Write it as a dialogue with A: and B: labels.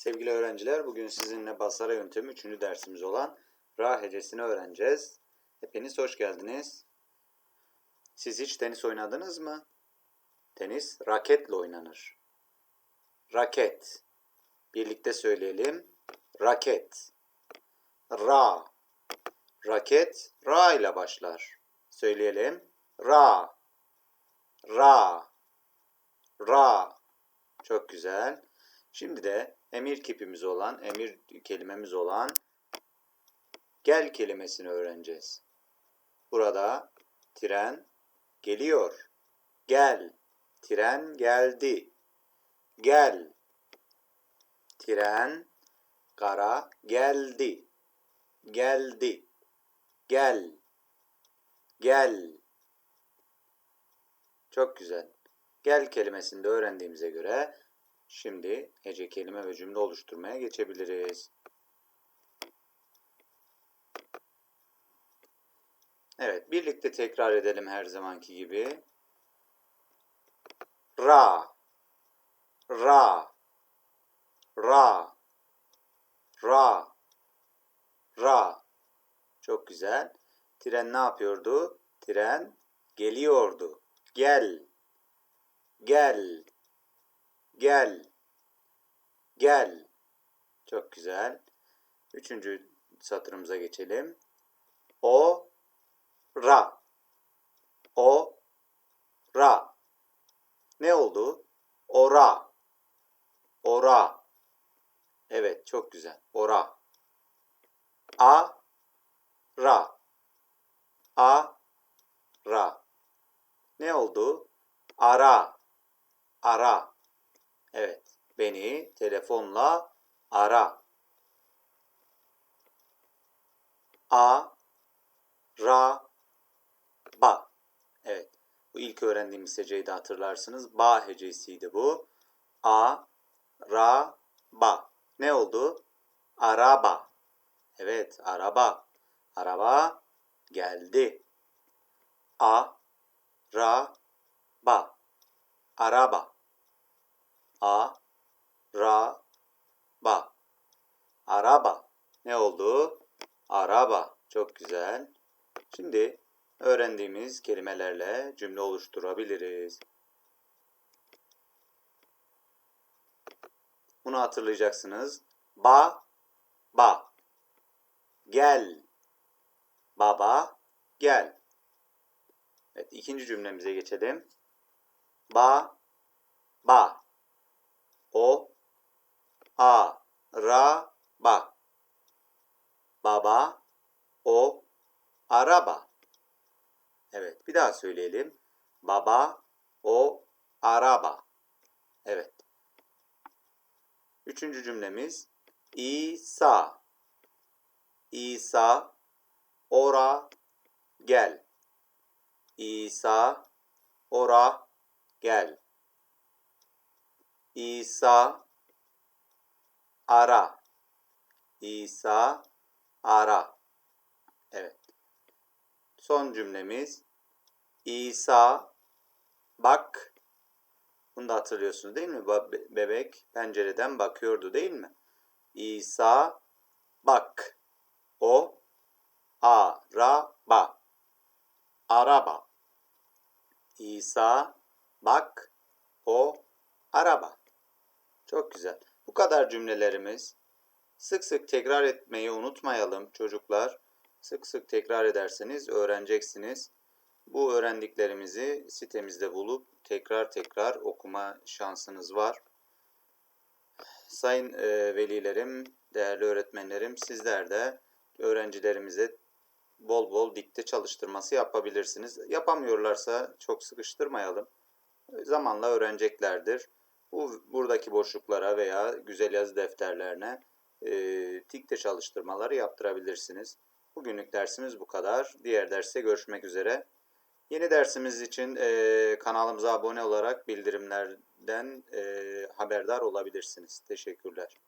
A: Sevgili öğrenciler, bugün sizinle basara yöntemi 3. dersimiz olan ra hecesini öğreneceğiz. Hepiniz hoş geldiniz. Siz hiç tenis oynadınız mı? Tenis raketle oynanır. Raket. Birlikte söyleyelim. Raket. Ra. Raket ra ile başlar. Söyleyelim. Ra. Ra. Ra. Çok güzel. Şimdi de emir kipimiz olan, emir kelimemiz olan gel kelimesini öğreneceğiz. Burada tren geliyor. Gel. Tren geldi. Gel. Tren kara geldi. Geldi. Gel. Gel. Çok güzel. Gel kelimesini de öğrendiğimize göre Şimdi hece kelime ve cümle oluşturmaya geçebiliriz. Evet, birlikte tekrar edelim her zamanki gibi. Ra, ra, ra, ra, ra. Çok güzel. Tren ne yapıyordu? Tren geliyordu. Gel, gel, Gel. Gel. Çok güzel. Üçüncü satırımıza geçelim. O ra. O ra. Ne oldu? Ora. Ora. Evet, çok güzel. Ora. A ra. A ra. Ne oldu? Ara. Ara. Evet. Beni telefonla ara. A ra ba. Evet. Bu ilk öğrendiğimiz heceyi de hatırlarsınız. Ba hecesiydi bu. A ra ba. Ne oldu? Araba. Evet, araba. Araba geldi. A ra ba. Araba. A ra ba. Araba. Ne oldu? Araba. Çok güzel. Şimdi öğrendiğimiz kelimelerle cümle oluşturabiliriz. Bunu hatırlayacaksınız. Ba, ba. Gel. Baba, gel. Evet, ikinci cümlemize geçelim. Ba, ba. O a ra ba. Baba o araba. Evet, bir daha söyleyelim. Baba o araba. Evet. Üçüncü cümlemiz İsa. İsa ora gel. İsa ora gel. İsa ara. İsa ara. Evet. Son cümlemiz İsa bak. Bunu da hatırlıyorsunuz değil mi? Bebek pencereden bakıyordu değil mi? İsa bak. O araba. Araba. İsa bak. O araba. Çok güzel. Bu kadar cümlelerimiz. Sık sık tekrar etmeyi unutmayalım çocuklar. Sık sık tekrar ederseniz öğreneceksiniz. Bu öğrendiklerimizi sitemizde bulup tekrar tekrar okuma şansınız var. Sayın e, velilerim, değerli öğretmenlerim sizler de öğrencilerimize bol bol dikte çalıştırması yapabilirsiniz. Yapamıyorlarsa çok sıkıştırmayalım. Zamanla öğreneceklerdir. Bu buradaki boşluklara veya güzel yazı defterlerine e, tikte çalıştırmaları yaptırabilirsiniz. Bugünlük dersimiz bu kadar. Diğer derste görüşmek üzere. Yeni dersimiz için e, kanalımıza abone olarak bildirimlerden e, haberdar olabilirsiniz. Teşekkürler.